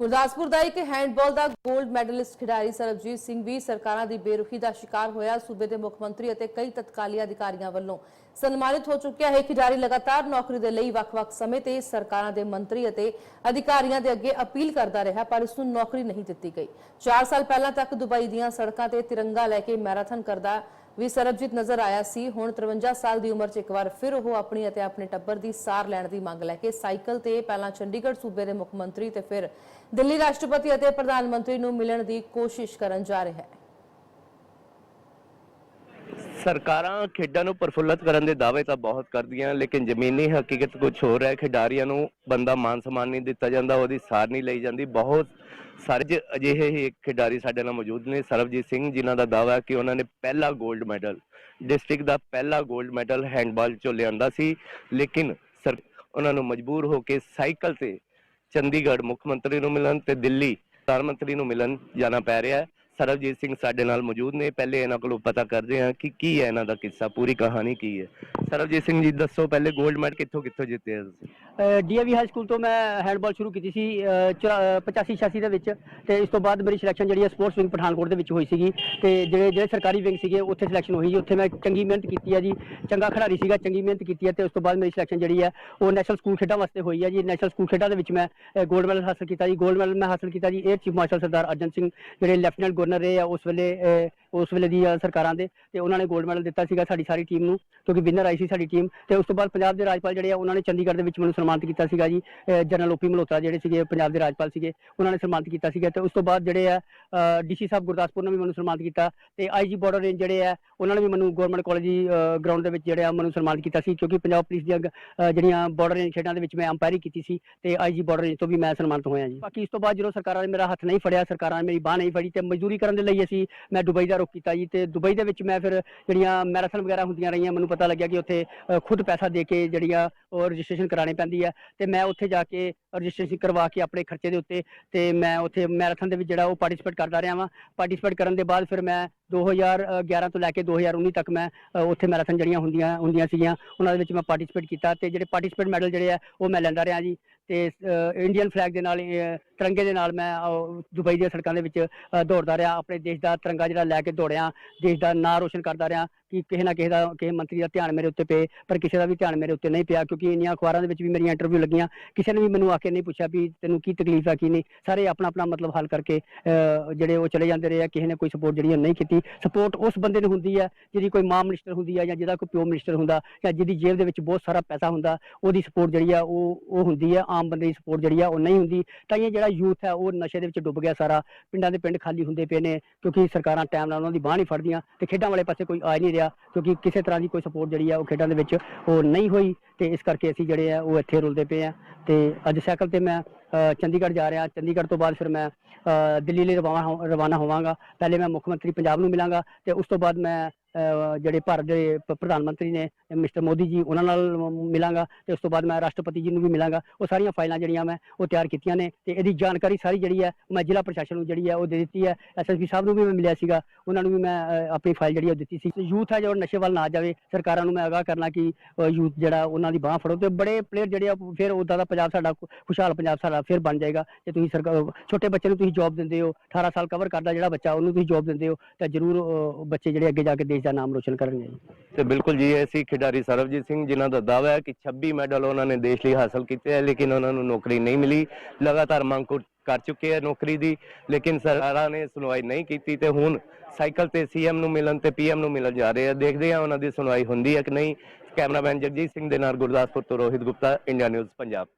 ਗੁਰਦਾਸਪੁਰ ਦਾ ਇੱਕ ਹੈਂਡਬਾਲ ਦਾ 골ਡ ਮੈਡਲਿਸਟ ਖਿਡਾਰੀ ਸਰਬਜੀਤ ਸਿੰਘ ਵੀ ਸਰਕਾਰਾਂ ਦੀ ਬੇਰੁਖੀ ਦਾ ਸ਼ਿਕਾਰ ਹੋਇਆ ਸੂਬੇ ਦੇ ਮੁੱਖ ਮੰਤਰੀ ਅਤੇ ਕਈ ਤਤਕਾਲੀ ਅਧਿਕਾਰੀਆਂ ਵੱਲੋਂ। ਸਨਮਾਨਿਤ ਹੋ ਚੁੱਕਿਆ ਹੈ ਖਿਡਾਰੀ ਲਗਾਤਾਰ ਨੌਕਰੀ ਦੇ ਲਈ ਵੱਖ-ਵੱਖ ਸਮੇਂ ਤੇ ਸਰਕਾਰਾਂ ਦੇ ਮੰਤਰੀ ਅਤੇ ਅਧਿਕਾਰੀਆਂ ਦੇ ਅੱਗੇ ਅਪੀਲ ਕਰਦਾ ਰਿਹਾ, ਪਰ ਇਸ ਨੂੰ ਨੌਕਰੀ ਨਹੀਂ ਦਿੱਤੀ ਗਈ। 4 ਸਾਲ ਪਹਿਲਾਂ ਤੱਕ ਦੁਬਈ ਦੀਆਂ ਸੜਕਾਂ ਤੇ ਤਿਰੰਗਾ ਲੈ ਕੇ ਮੈਰਾਥਨ ਕਰਦਾ ਵੀ ਸਰਬਜੀਤ ਨਜ਼ਰ ਆਇਆ ਸੀ। ਹੁਣ 53 ਸਾਲ ਦੀ ਉਮਰ 'ਚ ਇੱਕ ਵਾਰ ਫਿਰ ਉਹ ਆਪਣੀ ਅਤੇ ਆਪਣੇ ਟੱਬਰ ਦੀ ਸਾਰ ਲੈਣ ਦੀ ਮੰਗ ਲੈ ਕੇ ਸਾਈਕਲ ਤੇ ਪਹਿਲਾਂ ਚੰਡੀਗੜ੍ਹ ਸੂਬੇ ਦੇ ਮੁੱਖ ਮੰਤਰੀ ਤੇ ਫਿਰ ਦਿੱਲੀ ਰਾਸ਼ਟਰਪਤੀ ਅਤੇ ਪ੍ਰਧਾਨ ਮੰਤਰੀ ਨੂੰ ਮਿਲਣ ਦੀ ਕੋਸ਼ਿਸ਼ ਕਰਨ ਜਾ ਰਿਹਾ ਹੈ। ਸਰਕਾਰਾਂ ਖੇਡਾਂ ਨੂੰ ਪ੍ਰਫੁੱਲਤ ਕਰਨ ਦੇ ਦਾਅਵੇ ਤਾਂ ਬਹੁਤ ਕਰਦੀਆਂ, ਲੇਕਿਨ ਜ਼ਮੀਨੀ ਹਕੀਕਤ ਕੁਝ ਹੋਰ ਹੈ। ਖਿਡਾਰੀਆਂ ਨੂੰ ਬੰਦਾ ਮਾਨ ਸਨਮਾਨ ਨਹੀਂ ਦਿੱਤਾ ਜਾਂਦਾ, ਉਹਦੀ ਸਾਰ ਨਹੀਂ ਲਈ ਜਾਂਦੀ। ਬਹੁਤ ਸਾਰੇ ਅਜਿਹੇ ਹੀ ਇੱਕ ਖਿਡਾਰੀ ਸਾਡੇ ਨਾਲ ਮੌਜੂਦ ਨੇ, ਸਰਬਜੀਤ ਸਿੰਘ, ਜਿਨ੍ਹਾਂ ਦਾ ਦਾਅਵਾ ਹੈ ਕਿ ਉਹਨਾਂ ਨੇ ਪਹਿਲਾ 골ਡ ਮੈਡਲ ਡਿਸਟ੍ਰਿਕਟ ਦਾ ਪਹਿਲਾ 골ਡ ਮੈਡਲ ਹੈਂਡਬਾਲ ਚੋਂ ਲਿਆਂਦਾ ਸੀ। ਲੇਕਿਨ ਸਰ, ਉਹਨਾਂ ਨੂੰ ਮਜਬੂਰ ਹੋ ਕੇ ਸਾਈਕਲ ਤੇ ਚੰਡੀਗੜ੍ਹ ਮੁੱਖ ਮੰਤਰੀ ਨੂੰ ਮਿਲਣ ਤੇ ਦਿੱਲੀ ਪ੍ਰਧਾਨ ਮੰਤਰੀ ਨੂੰ ਮਿਲਣ ਜਾਣਾ ਪੈ ਰਿਹਾ ਹੈ। ਸਰਬਜੀਤ ਸਿੰਘ ਸਾਡੇ ਨਾਲ ਮੌਜੂਦ ਨੇ। ਪਹਿਲੇ ਇਹਨਾਂ ਕੋਲੋਂ ਪਤਾ ਕਰਦੇ ਹਾਂ ਕਿ ਕੀ ਹੈ ਇਹਨਾਂ ਦਾ ਕਿੱਸਾ, ਪੂਰੀ ਕਹਾਣੀ ਕੀ ਹੈ। ਸਰਬਜੀਤ ਸਿੰਘ ਜੀ, ਦੱਸੋ ਪਹਿਲੇ 골ਡ ਮੈਡਲ ਕਿੱਥੋਂ ਕਿੱਥੋਂ ਜਿੱਤੇ ਆ ਡੀਏਵੀ ਹਾਈ ਸਕੂਲ ਤੋਂ ਮੈਂ ਹੈਂਡਬਾਲ ਸ਼ੁਰੂ ਕੀਤੀ ਸੀ 85 86 ਦੇ ਵਿੱਚ। ਤੇ ਇਸ ਤੋਂ ਬਾਅਦ ਮੇਰੀ ਸਿਲੈਕਸ਼ਨ ਜਿਹੜੀ ਹੈ ਸਪੋਰਟਸ ਵਿੰਗ ਪਠਾਨਕੋਟ ਦੇ ਵਿੱਚ ਹੋਈ ਸੀਗੀ। ਤੇ ਜਿਹੜੇ ਜਿਹੜੇ ਸਰਕਾਰੀ ਵਿੰਗ ਸੀਗੇ, ਉੱਥੇ ਸਿਲੈਕਸ਼ਨ ਹੋਈ ਜੀ। ਉੱਥੇ ਮੈਂ ਚੰਗੀ ਮਿਹਨਤ ਕੀਤੀ ਹੈ ਜੀ। ਚੰਗਾ ਖਿਡਾਰੀ ਸੀਗਾ, ਚੰਗੀ ਮਿਹਨਤ ਕੀਤੀ ਹੈ ਤੇ ਉਸ ਤੋਂ ਬਾਅਦ ਮੇਰੀ ਸਿਲੈਕਸ਼ਨ ਜਿਹੜੀ ਹੈ, ਉਹ ਨੈਸ਼ਨਲ ਸਕੂਲ ਖੇਡਾਂ ਵਾਸਤੇ ਹੋਈ ਹੈ ਜੀ। ਨੈਸ਼ਨਲ ਸਕੂਲ ਖੇਡਾਂ ਦੇ ਵਿੱਚ ਮੈਂ 골ਡ ਮੈਡਲ ਹਾਸਲ ਕੀਤਾ ਜੀ। 골ਡ ਮੈਡਲ ਮੈਂ ਹਾਸਲ ਕੀਤਾ ਜੀ। Air chief marshal Sardar Arjan Singh, ਜਿਹੜੇ ਲੈਫਟੀਨੈਂਟ ਗਵਰਨਰ ਰਹੇ ਆ ਉਸ ਵੇਲੇ ਉਸ ਵੇਲੇ ਦੀ ਸਰਕਾਰਾਂ ਦੇ ਤੇ ਉਹਨਾਂ ਨੇ 골ਡ ਮੈਡਲ ਦਿੱਤਾ ਸੀਗਾ ਸਾਡੀ ਸਾਰੀ ਟੀਮ ਨੂੰ ਕਿਉਂਕਿ ਵਿਨਰ ਆਈ ਸੀ ਸਾਡੀ ਟੀਮ ਤੇ ਉਸ ਤੋਂ ਬਾਅਦ ਪੰਜਾਬ ਦੇ ਰਾਜਪਾਲ ਜਿਹੜੇ ਆ ਉਹਨਾਂ ਨੇ ਚੰਡੀਗੜ੍ਹ ਦੇ ਵਿੱਚ ਮੈਨੂੰ ਸਨਮਾਨਿਤ ਕੀਤਾ ਸੀਗਾ ਜੀ ਅਹ, ਜਨਰਲ ਓਪੀ ਮਲਹੋਤਰਾ ਜਿਹੜੇ ਸੀਗੇ ਪੰਜਾਬ ਦੇ ਰਾਜਪਾਲ ਸੀਗੇ ਉਹਨਾਂ ਨੇ ਸਨਮਾਨਿਤ ਕੀਤਾ ਸੀਗਾ ਤੇ ਉਸ ਤੋਂ ਬਾਅਦ ਜਿਹੜੇ ਆ ਡੀਸੀ ਸਾਹਿਬ ਗੁਰਦਾਸਪੁਰ ਨੇ ਵੀ ਮੈਨੂੰ ਸਨਮਾਨਿਤ ਕੀਤਾ ਤੇ ਆਈਜੀ ਬਾਰਡਰ ਰੇਂਜ ਜਿਹੜੇ ਆ ਉਹਨਾਂ ਨੇ ਵੀ ਮੈਨੂੰ ਗਵਰਨਮੈਂਟ ਕਾਲਜ ਗਰਾਊਂਡ ਦੇ ਵਿੱਚ ਜਿਹੜੇ ਆ ਮੈਨੂੰ ਸਨਮਾਨਿਤ ਕੀਤਾ ਸੀ ਕਿਉਂਕਿ ਪੰਜਾਬ ਪੁਲਿਸ ਦੀਆਂ ਜਿਹੜੀਆਂ ਬਾਰਡਰ ਰੇਂਜ ਖੇਡਾਂ ਦੇ ਵਿੱਚ ਮੈਂ ਅੰਪਾਇਰੀ ਕੀਤੀ ਸੀ ਤੇ ਆਈਜੀ ਬਾਰਡਰ ਰੇਂਜ ਤੋਂ ਵੀ ਮੈਂ ਸਨਮਾਨਿਤ ਹੋਇਆ ਜੀ। ਬਾਕੀ ਇਸ ਤੋਂ ਬਾਅਦ ਜਦੋਂ ਸਰਕਾਰਾਂ ਨੇ ਮੇਰਾ ਹੱਥ ਨਹੀਂ ਫੜਿਆ ਸਰਕਾਰਾਂ ਨੇ ਮੇਰੀ ਬਾਹ ਨਹੀਂ ਫੜੀ ਤੇ ਮਜ਼ਦੂਰੀ ਕਰਨ ਦੇ ਲਈ ਅਸੀਂ, ਮੈਂ ਦੁਬਈ ਦਾ ਰੁਖ ਕੀਤਾ ਜੀ ਤੇ ਦੁਬਈ ਦੇ ਵਿੱਚ ਮੈਂ ਫਿਰ ਜਿਹੜੀਆਂ ਮੈਰਾਥਨ ਵਗੈਰਾ ਹੁੰਦੀਆਂ ਰਹੀਆਂ, ਮੈਨੂੰ ਪਤਾ ਲੱਗਿਆ ਕਿ ਉੱਥੇ ਖੁਦ ਪੈਸਾ ਦੇ ਕੇ ਜਿਹੜੀਆਂ ਉਹ ਰਜਿਸਟ੍ਰੇਸ਼ਨ ਕਰਾਣੀ ਪੈਂਦੀ ਹੈ ਤੇ ਮੈਂ ਉੱਥੇ ਜਾ ਕੇ ਰਜਿਸਟ੍ਰੇਸ਼ਨ ਕਰਵਾ ਕੇ ਆਪਣੇ ਖਰਚੇ ਦੇ ਉੱਤੇ ਤੇ ਮੈਂ ਉੱਥੇ ਮੈਰਾਥਨ ਦੇ ਵਿੱਚ ਜਿਹੜਾ ਉਹ ਪਾਰਟਿਸਿਪੇਟ ਕਰਦਾ ਰਿਹਾ ਵਾਂ। ਪਾਰਟਿਸਿਪੇਟ ਕਰਨ ਦੇ ਬਾਅਦ ਫਿਰ ਮੈਂ 2011 ਤੋਂ ਲੈ ਕੇ 2019 ਤੱਕ ਮੈਂ ਉੱਥੇ ਮੈਰਾਥਨ ਜਿਹੜੀਆਂ ਹੁੰਦੀਆਂ ਹੁੰਦੀਆਂ ਸੀਗੀਆਂ, ਉਹਨਾਂ ਦੇ ਵਿੱਚ ਮੈਂ ਪਾਰਟਿਸਿਪੇਟ ਕੀਤਾ ਤੇ ਜਿਹੜੇ ਪਾਰਟਿਸਿਪੇਟ ਮੈਡਲ ਜਿਹੜੇ ਆ, ਉਹ ਮੈਂ ਲੈਂਦਾ ਰਿਹਾ ਜੀ। ਤੇ ਇੰਡੀਅਨ ਫਲੈਗ ਦੇ ਨਾਲ ਤਿਰੰਗੇ ਦੇ ਨਾਲ ਮੈਂ ਦੁਬਈ ਦੀਆਂ ਸੜਕਾਂ ਦੇ ਵਿੱਚ ਦੌੜਦਾ ਰਿਹਾ। ਆਪਣੇ ਦੇਸ਼ ਦਾ ਤਿਰੰਗਾ ਜਿਹੜਾ ਲੈ ਕੇ ਦੌੜਿਆ, ਦੇਸ਼ ਦਾ ਨਾਂ ਰੋਸ਼ਨ ਕਰਦਾ ਰਿਹਾ। ਕਿ ਕਿਸੇ ਨਾ ਕਿਸੇ ਦਾ, ਕਿਸੇ ਮੰਤਰੀ ਦਾ ਧਿਆਨ ਮੇਰੇ ਉੱਤੇ ਪਏ, ਪਰ ਕਿਸੇ ਦਾ ਵੀ ਧਿਆਨ ਮੇਰੇ ਉੱਤੇ ਨਹੀਂ ਪਿਆ, ਕਿਉਂਕਿ ਇੰਨੀਆਂ ਅਖਬਾਰਾਂ ਦੇ ਵਿੱਚ ਵੀ ਮੇਰੀਆਂ ਇੰਟਰਵਿਊ ਲੱਗੀਆਂ। ਕਿਸੇ ਨੇ ਵੀ ਮੈਨੂੰ ਆ ਕੇ ਨਹੀਂ ਪੁੱਛਿਆ ਵੀ ਤੈਨੂੰ ਕੀ ਤਕਲੀਫ ਆ, ਕੀ ਨਹੀਂ। ਸਾਰੇ ਆਪਣਾ ਆਪਣਾ ਮਤਲਬ ਹੱਲ ਕਰਕੇ ਜਿਹੜੇ ਉਹ ਚਲੇ ਜਾਂਦੇ ਰਹੇ ਆ, ਕਿਸੇ ਨੇ ਕੋਈ ਸਪੋਰਟ ਜਿਹੜੀ ਉਹ ਨਹੀਂ ਕੀਤੀ। ਸਪੋਰਟ ਉਸ ਬੰਦੇ ਨੂੰ ਹੁੰਦੀ ਹੈ ਜਿਹਦੀ ਕੋਈ ਮਾਂ ਮਿਨਿਸਟਰ ਹੁੰਦੀ ਆ ਜਾਂ ਜਿਹਦਾ ਕੋਈ ਪਿਓ ਮਿਨਿਸਟਰ ਹੁੰਦਾ ਜਾਂ ਜਿਹਦੀ ਜੇਬ ਦੇ ਵਿੱਚ ਬਹੁਤ ਸਾਰਾ ਪੈਸਾ ਹੁੰਦਾ, ਉਹਦੀ ਸਪੋਰਟ ਜਿਹੜੀ ਆ, ਉਹ ਉਹ ਹੁੰਦੀ ਹੈ ਆਮ ਬੰਦੇ ਦੀ ਸਪੋਰਟ ਜਿਹੜੀ ਆ, ਉਹ ਨਹੀਂ ਹੁੰਦੀ। ਤਾਂ ਇਹ ਜਿਹੜਾ ਯੂਥ ਹੈ ਉਹ ਨਸ਼ੇ ਦੇ ਵਿੱਚ ਡੁੱਬ ਗਿਆ ਸਾਰਾ। ਪਿੰਡਾਂ ਦੇ ਪਿੰਡ ਖਾਲੀ ਹੁੰਦੇ ਪਏ ਨੇ, ਕਿਉਂਕਿ ਸਰਕਾਰਾਂ ਟਾਈਮ ਨਾਲ ਉਹਨਾਂ ਦੀ ਬਾਹ ਨਹੀਂ ਫੜਦੀਆਂ ਤੇ ਖੇਡਾਂ ਵਾਲੇ ਪਾਸੇ ਕੋਈ ਆ ਨਹੀਂ ਰਿਹਾ। ਕਿਉਂਕਿ ਕਿਸੇ ਤਰ੍ਹਾਂ ਦੀ ਕੋਈ ਸਪੋਰਟ ਜਿਹੜੀ ਆ ਉਹ ਖੇਡਾਂ ਦੇ ਵਿੱਚ ਉਹ ਨਹੀਂ ਹੋਈ ਤੇ ਇਸ ਕਰਕੇ ਅਸੀਂ ਜਿਹੜੇ ਆ ਉਹ ਇੱਥੇ ਰੁਲਦੇ ਪਏ ਆ। ਤੇ ਅੱਜ ਸਾਈਕਲ ਤੇ ਮੈਂ ਅ, ਚੰਡੀਗੜ੍ਹ ਜਾ ਰਿਹਾ। ਚੰਡੀਗੜ੍ਹ ਤੋਂ ਬਾਅਦ ਫਿਰ ਮੈਂ ਅ, ਦਿੱਲੀ ਲਈ ਰਵਾਨਾ ਰਵਾਨਾ ਹੋਵਾਂਗਾ। ਪਹਿਲੇ ਮੈਂ ਮੁੱਖ ਮੰਤਰੀ ਪੰਜਾਬ ਨੂੰ ਮਿਲਾਂਗਾ ਤੇ ਉਸ ਤੋਂ ਬਾਅਦ ਮੈਂ ਜਿਹੜੇ ਭਾਰਤ ਦੇ ਪ੍ਰਧਾਨ ਮੰਤਰੀ ਨੇ ਮਿਸਟਰ ਮੋਦੀ ਜੀ, ਉਹਨਾਂ ਨਾਲ ਮਿਲਾਂਗਾ ਤੇ ਉਸ ਤੋਂ ਬਾਅਦ ਮੈਂ ਰਾਸ਼ਟਰਪਤੀ ਜੀ ਨੂੰ ਵੀ ਮਿਲਾਂਗਾ। ਉਹ ਸਾਰੀਆਂ ਫਾਈਲਾਂ ਜਿਹੜੀਆਂ ਮੈਂ ਉਹ ਤਿਆਰ ਕੀਤੀਆਂ ਨੇ ਤੇ ਇਹਦੀ ਜਾਣਕਾਰੀ ਸਾਰੀ ਜਿਹੜੀ ਹੈ ਮੈਂ ਜ਼ਿਲ੍ਹਾ ਪ੍ਰਸ਼ਾਸਨ ਨੂੰ ਜਿਹੜੀ ਹੈ ਉਹ ਦੇ ਦਿੱਤੀ ਹੈ। ਐਸਐਸਪੀ ਸਾਹਿਬ ਨੂੰ ਵੀ ਮੈਂ ਮਿਲਿਆ ਸੀਗਾ, ਉਹਨਾਂ ਨੂੰ ਵੀ ਮੈਂ ਆਪਣੀ ਫਾਈਲ ਜਿਹੜੀ ਉਹ ਦਿੱਤੀ ਸੀ। ਯੂਥ ਹੈ ਜੋ ਨਸ਼ੇ ਵੱਲ ਨਾ ਜਾਵੇ, ਸਰਕਾਰਾਂ ਨੂੰ ਮੈਂ ਅਗਾਹ ਕਰਨਾ ਕਿ ਯੂਥ ਜਿਹੜਾ ਉਹਨਾਂ ਦੀ ਬਾਹ ਫੜੋ ਤੇ ਬੜੇ ਪਲੇਅਰ ਜਿਹੜੇ ਆ, ਫਿਰ ਉਦਾਂ ਦਾ ਪੰਜਾਬ ਸਾਡਾ ਖੁਸ਼ਹਾਲ ਪੰਜਾਬ ਸਾਡਾ ਫਿਰ ਬਣ ਜਾਏਗਾ। ਜੇ ਤੁਸੀਂ ਸਰਕਾਰ ਛੋਟੇ ਬੱਚੇ ਨੂੰ ਤੁਸੀਂ ਜੌਬ ਦਿੰਦੇ ਹੋ 18 ਸਾਲ ਕਵਰ ਕਰਦਾ ਜਿਹੜਾ ਬੱਚਾ, ਉਹਨੂੰ ਤੁਸੀਂ ਜੌਬ ਦਿੰਦੇ ਹੋ, ਤਾਂ ਜ਼ਰੂਰ ਬੱਚੇ ਜਿਹੜੇ ਅੱਗੇ ਜਾ ਕੇ ਦੇਸ਼ ਦਾ ਨਾਮ ਰੋਸ਼ਨ ਕਰਨਗੇ ਜੀ। ਤੇ ਬਿਲਕੁਲ ਜੀ, ਇਹ ਸੀ ਖਿਡਾਰੀ ਸਰਬਜੀਤ ਸਿੰਘ, ਜਿਨ੍ਹਾਂ ਦਾ ਦਾਅਵਾ ਹੈ ਕਿ 26 ਮੈਡਲ ਉਹਨਾਂ ਨੇ ਦੇਸ਼ ਲਈ ਹਾਸਲ ਕੀਤੇ ਹੈ ਲੇਕਿਨ ਉਹਨਾਂ ਨੂੰ ਨੌਕਰੀ ਨਹੀਂ ਮਿਲੀ। ਲਗਾਤਾਰ ਮੰਗ ਕੁ- ਕਰ ਚੁੱਕੇ ਹੈ ਨੌਕਰੀ ਦੀ, ਲੇਕਿਨ ਸਰਕਾਰਾਂ ਨੇ ਸੁਣਵਾਈ ਨਹੀਂ ਕੀਤੀ ਤੇ ਹੁਣ ਸਾਈਕਲ ਤੇ ਸੀਐਮ ਨੂੰ ਮਿਲਣ ਤੇ ਪੀਐਮ ਨੂੰ ਮਿਲਣ ਜਾ ਰਹੇ ਆ। ਦੇਖਦੇ ਆ ਉਹਨਾਂ ਦੀ ਸੁਣਵਾਈ ਹੁੰਦੀ ਹੈ ਕਿ ਨਹੀਂ। ਕੈਮਰਾਮੈਨ ਜਗਜੀਤ ਸਿੰਘ ਦੇ ਨਾਲ ਗੁਰਦਾਸਪੁਰ ਤੋਂ ਰੋਹਿਤ ਗੁਪਤਾ, ਇੰਡੀਆ ਨਿਊਜ਼, ਪੰਜਾਬ।